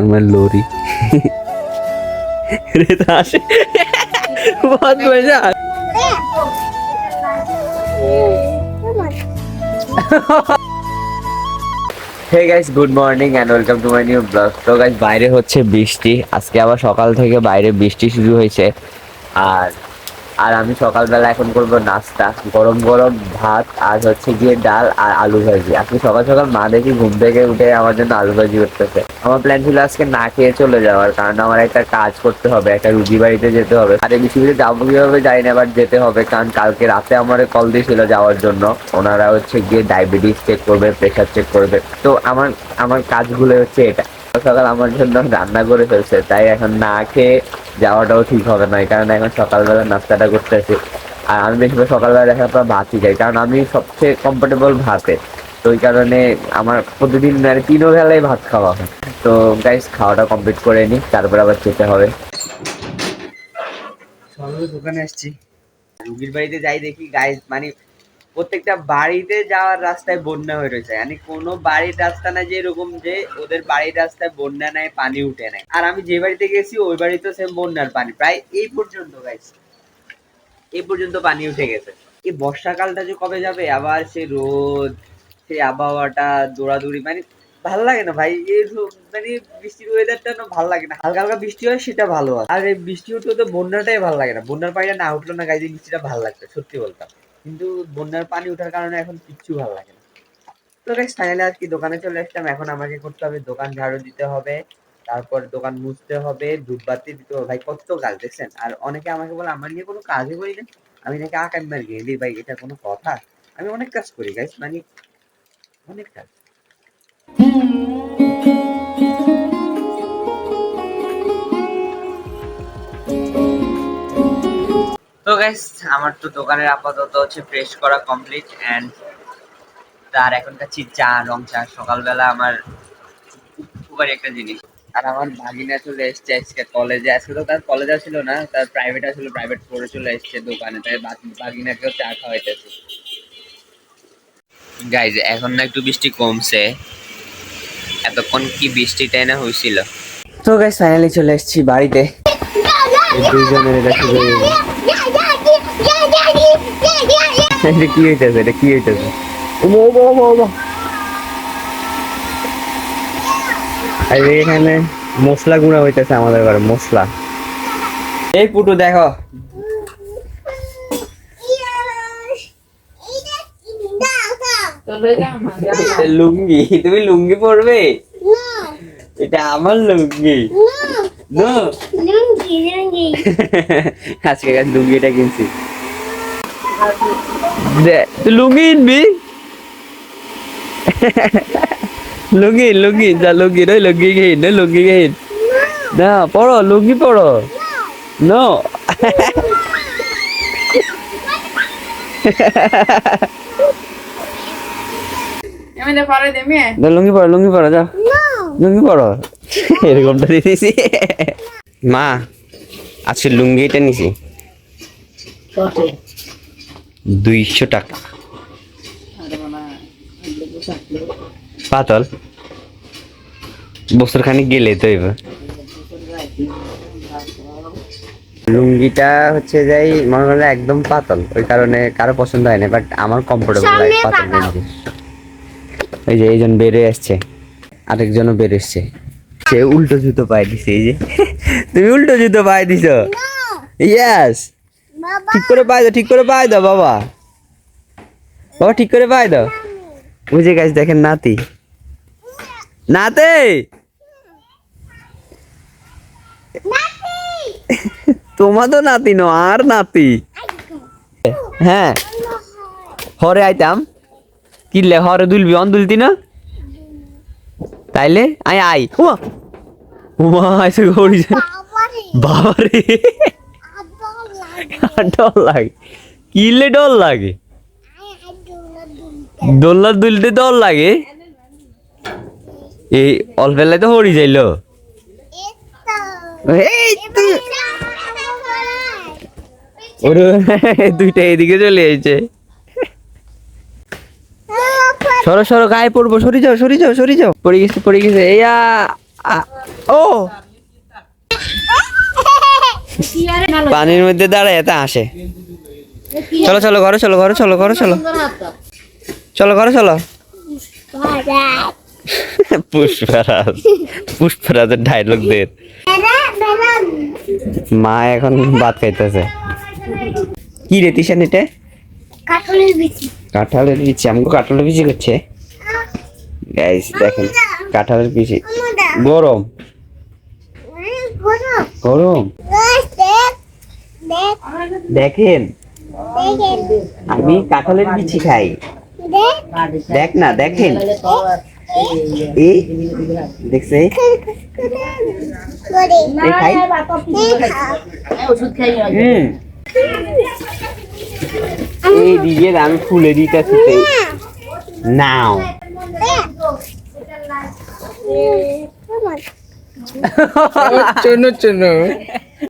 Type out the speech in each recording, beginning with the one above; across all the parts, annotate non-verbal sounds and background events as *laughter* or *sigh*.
আমার लोरी रेताश बहुत मजा hey guys good morning and welcome to my new blog তো গাইস বাইরে হচ্ছে বৃষ্টি আজকে আবার সকাল থেকে বাইরে বৃষ্টি শুরু হয়েছে আর আর আমি সকালবেলা এখন করব নাস্তা। গরম গরম ভাত আর হচ্ছে গিয়ে ডাল আর আলু ভাজি। আজকে সকাল সকাল মা দেখি ঘুম থেকে উঠে আমার জন্য আলু ভাজি করতেছে। আমার প্ল্যান ছিল আজকে না খেয়ে চলে যাওয়ার কারণ আমার একটা কাজ করতে হবে, একটা রুজি বাড়িতে যেতে হবে। আর এই বৃষ্টিতে যাব কীভাবে জানি না বাট যেতে হবে কারণ কালকে রাতে আমার কল দিয়েছিল যাওয়ার জন্য। ওনারা হচ্ছে গিয়ে ডায়াবেটিস চেক করবে প্রেশার চেক করবে। তো আমার আমার কাজগুলো হচ্ছে এটা। সকাল আমার জন্য রান্না করে ফেলছে, তাই এখন না খেয়ে যাওয়াটাও ঠিক হবে না কারণে এখন সকালবেলা নাস্তাটা করতেছি। আর আমি বেশিরভাগ সকালবেলা দেখার পর ভাতই খাই কারণ আমি সবচেয়ে কমফোর্টেবল ভাতে। তো ওই কারণে আমার প্রতিদিন আর তিনও বেলায় ভাত খাওয়া হয়। তো গাইস খাওয়াটা কমপ্লিট করে নিই তারপর আবার খেতে হবে। দোকানে আসছি। রুগীর বাড়িতে যাই দেখি গাইস মানে প্রত্যেকটা বাড়িতে যাওয়ার রাস্তায় বন্যা হয়ে রয়েছে। মানে কোনো বাড়ির রাস্তা না যে এরকম যে ওদের বাড়ির রাস্তায় বন্যা নাই পানি উঠে নাই আর আমি যে বাড়িতে গেছি, ওই বাড়িতে সেম বন্যার পানি। প্রায় এই পর্যন্ত গাইস এই পর্যন্ত পানি উঠে গেছে। এই বর্ষাকালটা যে কবে যাবে? আবার সেই রোদ, সেই আবহাওয়াটা, দৌড়াদৌড়ি মানে ভালো লাগে না ভাই? এই মানে বৃষ্টির ওয়েদারটা না ভালো লাগে না। হালকা হালকা বৃষ্টি হয়, সেটা ভালো হয়। আর এই বৃষ্টি উঠলে তো বন্যাটাই ভালো লাগে না। বন্যার পানিটা না উঠল না গাইজ বৃষ্টিটা ভালো লাগতো সত্যি বলতাম কিন্তু বন্যার পানি ওঠার কারণে এখন কিচ্ছু ভালো লাগে না। তো গাইজ ফাইনালি আজকে দোকানে চলে আসলাম। এখন আমাকে করতে হবে, দোকান ঝাড়ু দিতে হবে, তারপর দোকান মুছতে হবে ধূপবাতি দিতে হবে। ভাই, কত কাজ দেখছেন? আর অনেকে আমাকে বলে, আমার নিয়ে কোনো কাজই করি না। আমি নাকি আকাশ মার গেলি ভাই, এটা কোনো কথা। আমি অনেক কাজ করি গাইজ মানে অনেক কাজ। তো গাইস আমার তো দোকানের আপাতত হচ্ছে ফ্রেশ করা কমপ্লিট এন্ড তার এখন খাচ্ছি চা রং চা সকালবেলা আমার উপকারী একটা জিনিস। আর আমার ভাগিনা চলে এসছে আজকে কলেজে আজকে তো তার কলেজ ছিল না তার প্রাইভেট আসলে প্রাইভেট পড়ে চলে এসছে দোকানে তাই ভাগিনাকেও চা খাওয়াইতেছে। গাইজ এখন না একটু বৃষ্টি কমছে। এতক্ষণ কি বৃষ্টিটাই না হয়েছিল? তো গাইজ ফাইনালি চলে এসেছি বাড়িতে। দুইজনের। এটা কি হইতেছে? এটা কি হইতেছে? ওমা ওমা ওমা ওমা। আর এখানে মশলা গুঁড়া হইতেছে আমাদের ঘরে মশলা। এই পুটু দেখো। লুঙ্গি। তুমি লুঙ্গি পরবে? এটা আমার লুঙ্গি। নো। আজকে লুঙ্গিটা কিনছি। লুঙ্গি কিনবি লুঙ্গি লুঙ্গি যা লুঙ্গি নয় লুঙ্গি কিন নয় লুঙ্গি কিন না পড়ো লুঙ্গি পড়ো। নো। এমনি পারে দেমি না, লুঙ্গি পড়ো লুঙ্গি পড়ো যাও লুঙ্গি পড়ো। এরকমটা দিয়েছি মা আজকে লুঙ্গিটা নিছি। দুইশো টাকা। পাতল। বছর খানিক গেলে তো এবার। লুঙ্গিটা হচ্ছে যাই মনে করলে একদম পাতল ওই কারণে কারও পছন্দ হয় না বাট আমার কমফোর্টেবল লাগে পাতল লুঙ্গি। এই যে এইজন বেড়ে আসছে আরেকজনও বের এসছে সে উল্টো জুতো পায়ে দিছে এই যে। *laughs* তুমি উল্টো জুতো পায়ে দিছো? ইয়াস ঠিক করে পায়ে দাও ঠিক করে পায়ে দাও বাবা। বাবা ঠিক করে পায়ে দাও বুঝে গেছে দেখেন নাতি। নাতে! *laughs* তোমার তো নাতি নো আর নাতি। হ্যাঁ। হরে আইতাম। কিনলে হরে দুলবি অন দুলতি না? তাইলে আই আই উমা উমা এসে গড়ি বাবারে। ডর লাগে। কিনলে ডর লাগে? দোল্লা দুলতে ডর লাগে? এই অল্প বেলায় তো হরি যাইল। দুইটা এদিকে চলে এসেছে সরো সরো, গায়ে পড়ব। সরি যাও সরি যাও সরি যাও পড়ে গেছে পড়ে গেছে। এইয়া ও! পানির মধ্যে দাঁড়ায় এত আসে। চলো চলো ঘরে চলো ঘরে চলো ঘরে চলো। চলো ঘরে চলো। পুষ্পরাজ। পুষ্পরাজের ডায়লগ দের মা এখন ভাত খাইতেছে। কি রে তিশান এটা? কাঠলের বিচি। কাঁঠালের বিচি আমাকে কাঁঠালের বিচি করছে? গাইস দেখেন কাঁঠালের বিচি। গরম। গরম। দেখেন। আমি কাঁঠালের বিচি খাই। দেখ না দেখেন। এই দেখছে? এই খাই। হুম। এই দিকে আমি ফুলে দিতেছি নাও। চুনু চুনু।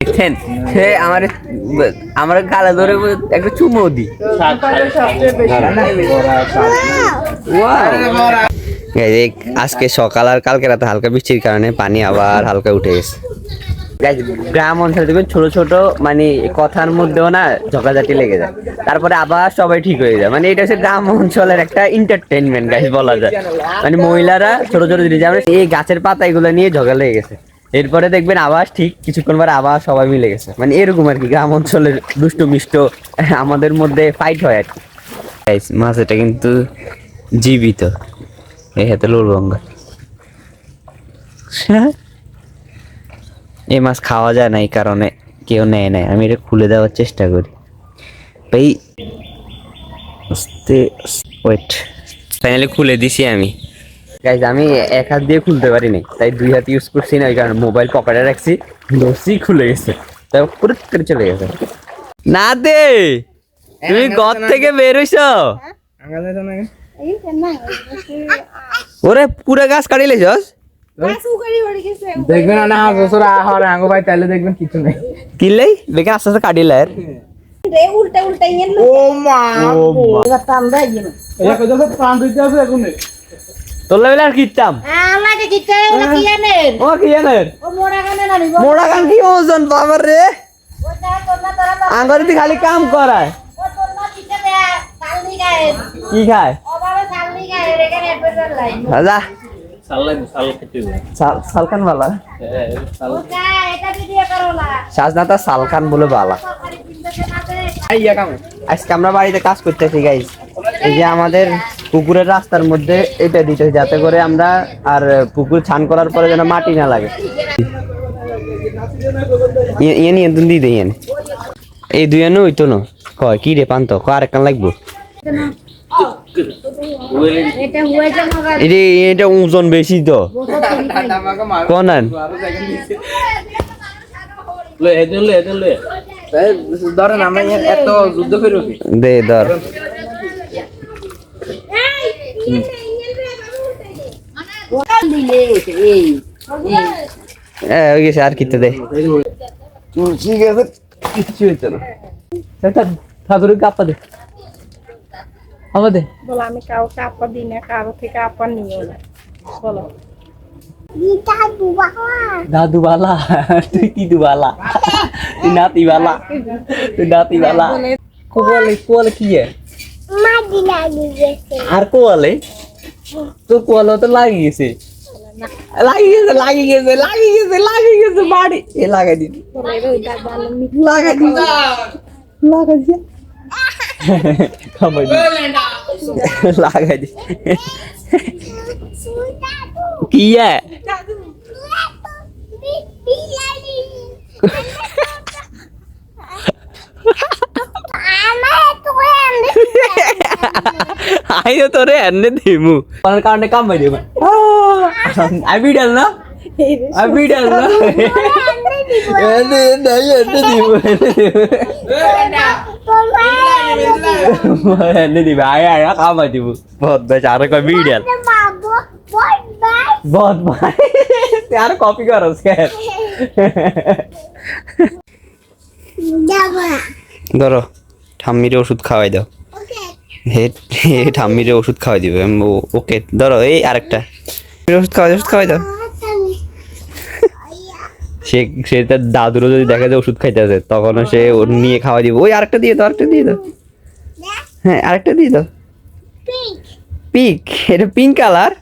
দেখছেন? সে আমার আমার গালা ধরে একটা চুমো দি আজকে সকাল আর কালকে রাতে হালকা বৃষ্টির কারণে পানি আবার হালকা উঠে গেছে। গ্রাম অঞ্চলে দেখবেন ছোট ছোট মানে কথার মধ্যেও না ঝগড়াঝাটি লেগে যায়। তারপরে আবার সবাই ঠিক হয়ে যায়। মানে এটা হচ্ছে গ্রাম অঞ্চলের একটা এন্টারটেনমেন্ট গাইস বলা যায়। মানে মহিলারা ছোট ছোট জিনিস এই গাছের পাতা এগুলো নিয়ে ঝগড়া লেগে গেছে। এরপরে দেখবেন আবার ঠিক কিছুক্ষণ পরে আবার সবাই মিলে গেছে। মানে এরকম আর কি গ্রাম অঞ্চলের দুষ্টু মিষ্ট আমাদের মধ্যে ফাইট হয় আর কি। মাছ এটা কিন্তু জীবিত। এই হাতে লুলবঙ্গা এই মাছ খাওয়া যায় না এই কারণে কেউ নেয় নাই আমি এটা খুলে দেওয়ার চেষ্টা করি। ভাই আস্তে ওয়েট ফাইনালি খুলে দিছি আমি। গাইজ আমি এক হাত দিয়ে খুলতে পারিনি তাই দুই হাত ইউজ করছি না ওই কারণে মোবাইল পকেটে রাখছি ধরছি খুলে গেছে। তাই পুরো করে চলে গেছে। না দে তুমি ঘর থেকে বের হইছো? ওরে পুরো গাছ কাটি লেছস দেখবেন না বছর আহার আঙ্গো ভাই তাহলে দেখবেন কিছু নেই। কিনলেই বেকে আস্তে আস্তে কাটি লায়ের উল্টা উল্টা ইয়ে ও মা। ও মা টান দেয় ইয়ে এটা কত প্রাণ দিতে আছে এখন। তোর লেভেলে আর কিনতাম আমাকে কি ও কি জানেন? ও মোড়া কানে না নিব মোড়া গান কি ওজন বাবার রে? আঙ্গরে দি খালি কাম করায়। ও তোর না গায়ে। কি খায়? ও বাবা সালনি গায়ে রেখে এডভেটার লাইন। রাজা সাল- সালকান বালা। ও যা এটা ভিডিও করো না। সাজনাতা সালকান বলে বালা। সরকারি চিন্তাতে না দে আইয়া কাম। আজকে আমরা বাড়িতে কাজ করতেছি গাইজ এই যে আমাদের পুকুরের রাস্তার মধ্যে এটা দিতে যাতে করে আমরা আর পুকুর ছান করার পরে যেন মাটি না লাগে। ইয়ে- ইয়ে নিয়ে দিয়ে দেন এই দুই আনো হইতো না। কয় কি রে পান্ত? ক আর কান লাগবো? এটা ওজন বেশি তো। কোন আন ধরেন আমরা এত যুদ্ধ করে দে ধর। এই এ গেছে দে ঠিক আছে কিচ্ছু না ঠাকুরের কাপা দে আমাদের বলো আমি কাউকে আপা দিই না কারও থেকে আপা নিও না বলো দাদু বালা তুই দিদু বালা তুই নাতি বালা তুই নাতি বালা কোয়ালে কি है আর কোয়ালে? তো কোয়ালে তো লাগি গেছে। লাগি গেছে লাগি গেছে লাগি গেছে লাগি গেছে, বাড়ি। এ, লাগাই লাগাই লাগাই দিয়ে খামাই দিবি। লাগাই দি কি है আইও তোরে এনে দিমু কোন কারণে কাম বাই দেব আই বিডাল না আই বিডাল না এনে নাই এনে দিব এনে দিব আয় আয় কাম বাই দিব বহুত বেশ আর কই বিডাল বহুত ভাই আর কপি করস কে ধরো ঠাম্মিরে ওষুধ খাওয়াই দাও হে হে ঠাম্মিরে ওষুধ খাওয়াই দিবে ওকে ধরো এই আরেকটা। ওষুধ খাওয়াই ওষুধ খাওয়াই দাও সে সে তার দাদুরও যদি দেখা যায় ওষুধ খাইতেছে তখন সে ওর নিয়ে খাওয়া দিব। ওই আরেকটা দিয়ে দাও আরেকটা দিয়ে দাও। হ্যাঁ আরেকটা দিয়ে দাও। পিঙ্ক এটা পিঙ্ক কালার?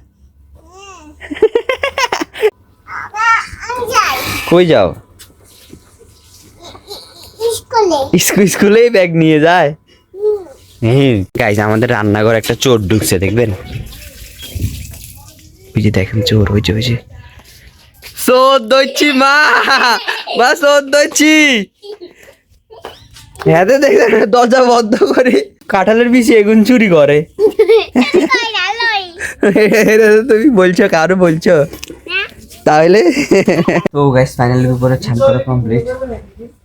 কই যাও? স্কুল। স্কুলেই ব্যাগ নিয়ে যায়? গাইজ আমাদের রান্নাঘর একটা চোর ঢুকছে, দেখবেন? যে দেখেন চোর হয়েছে যে চোর দইছি মা! মা, চোর দইছি হ্যাঁ দেখলেন, দরজা বন্ধ করে কাঁঠালের বিচি এগুন চুরি করে। তুমি বলছো, কারও বলছো? তাহলে? তো গাইস ফাইনালের উপরে ছান করা কমপ্লিট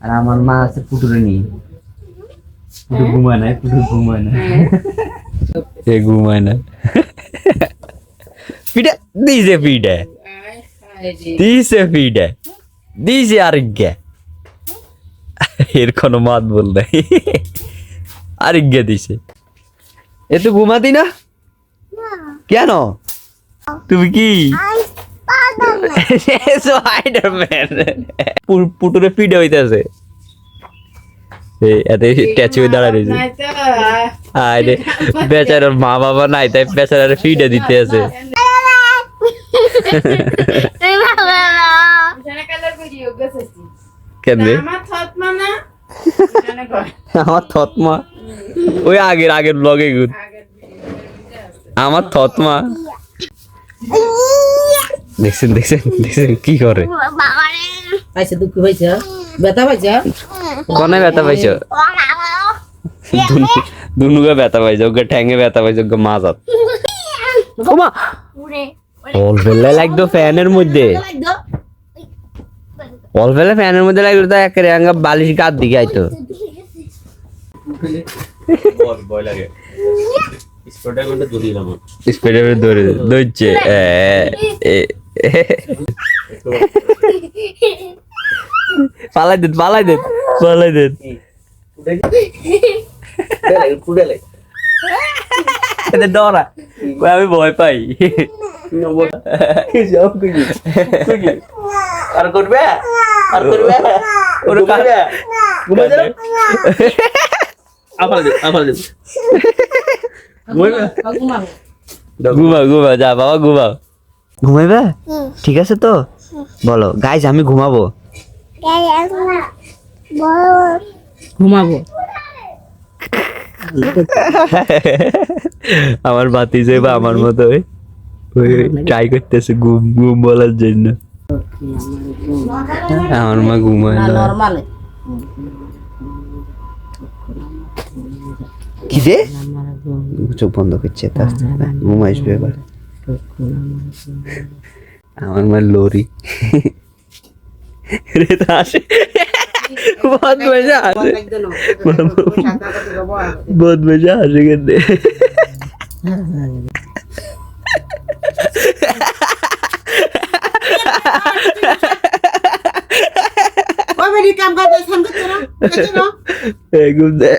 আর আমার মা আছে পুটুরে নিয়ে। পুটু ঘুমায় না পুটু ঘুমায় না এ ঘুমায় না পিঠে দিছে পিঠে দিছে পিঠে দিছে এর কোনো মাত বল নাই। আরেকগে দিছে। এ তো ঘুমাতি না? কেন? তুমি কি? *laughs* পুটুরে পিঠে হইতাছে। এতে ট্যাচু দাঁড়ায় রয়েছে। আরে বেচারার মা বাবা নাই তাই বেচারার ফিডে দিতে আছে। কেন রে আমার থতমা ওই আগের আগের ব্লগে গুড আমার থতমা? দেখছেন দেখছেন দেখছেন কি করে? পাইছে দুঃখ পাইছে ব্যথা পাইছে কনে ব্যথা পাইছো? দুনু- দুনুকে ব্যথা পাইছে ওকে ঠ্যাঙ্গে ব্যথা পাইছে ওকে মাজাত। ওমা! অল ফেলে লাগতো ফ্যানের মধ্যে। অল ফেলে ফ্যানের মধ্যে লাগল তো আঙ্গা বালিশ গাত দিকে আইতো। স্পিডে দৌড়ে দৌড়ছে এ, এ, এ। পালাই দেন পালাই দেন পালাই দেন এদের ডরা কই আমি ভয় পাই আর করবে আর করবে ওরে করবে ঘুমা যাবে আপাল দে আপাল দে ঘুমা ঘুমা যা বাবা ঘুমাও ঘুমাইবে? ঠিক আছে তো? বলো গাইজ আমি ঘুমাবো। ঘুমাবো। *laughs* আমার বাতি যে বা আমার মতো ট্রাই করতেছে ঘুম ঘুম বলার জন্য। আমার মা ঘুমায় না। কি রে চোখ বন্ধ করছে তা ঘুম। আসবে এবার। আমার মা লরি রে তা আসে বহুত মজা আসে বহুত মজা আসে কেন ওই বেরি কাম করতে সাম করতে না না একদম দে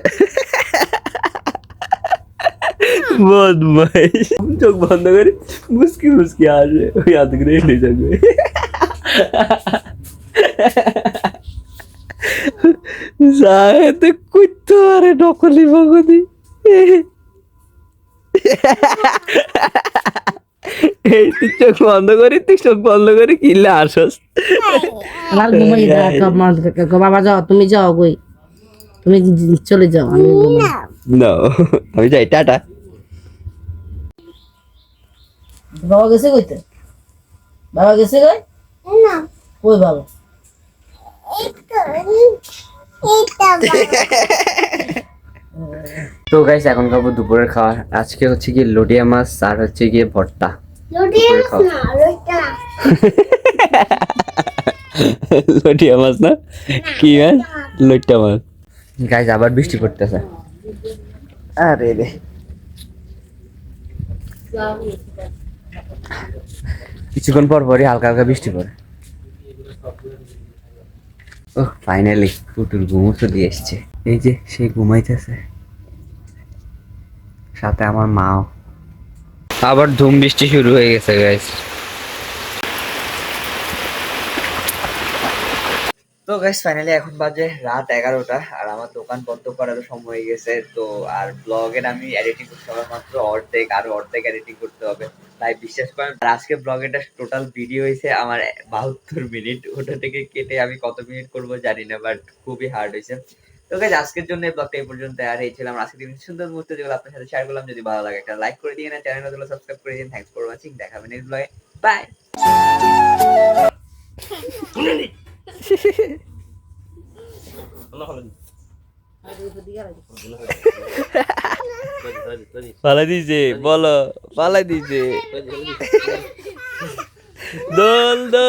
বদমাইশ চোখ বন্ধ করে মুসকি মুসকি আসে ওই করে এনে যাবে কুত্তো আরে নকলি ভগদি এই তুই চোখ বন্ধ করি তুই চোখ বন্ধ করে কিনলে আসস বাবা যাও তুমি যাও গই তুমি চলে যাও আমি না আমি যাই টাটা বাবা গেছে কইতে? বাবা গেছে কই? না। কই বাবা? *laughs* তো গাইস এখন খাব দুপুরের খাওয়া আজকে হচ্ছে কি লোটিয়া মাছ আর হচ্ছে গিয়ে ভর্তা। লটিয়া *laughs* মাছ না কি মাছ? লটিয়া মাছ। গাইস আবার বৃষ্টি পড়তেছে। আরে রে। কিছুক্ষণ পর পরই হালকা হালকা বৃষ্টি পড়ে। ও ফাইনালি পুতুল ঘুমো চলে এসছে। এই যে সে ঘুমাইতেছে। সাথে আমার মাও। আবার ধুম বৃষ্টি শুরু হয়ে গেছে গাইস তো গাইস ফাইনালি এখন বাজে রাত এগারোটা আর আমার দোকান বন্ধ করারও সময় হয়ে গেছে। তো আর ব্লগের আমি এডিটিং করতে হবে মাত্র অর্ধেক, আরও অর্ধেক এডিটিং করতে হবে। তাই বিশ্বাস করেন, আর আজকে ব্লগেরটা টোটাল ভিডিও হয়েছে আমার বাহাত্তর মিনিট। ওটা থেকে কেটে আমি কত মিনিট করব জানি না বাট খুবই হার্ড হয়েছে। তো গাইজ আজকের জন্য ব্লগটা এই পর্যন্ত। আর এই ছিলাম আজকে দিন সুন্দর মুহূর্ত, যেগুলো আপনার সাথে শেয়ার করলাম। যদি ভালো লাগে একটা লাইক করে দিন চ্যানেলগুলো সাবস্ক্রাইব করে দিন থ্যাংকস ফর ওয়াচিং দেখাবেন নেক্সট ব্লগে বাই পালাই দিছে বলো পালাই দিছে দোল দোল।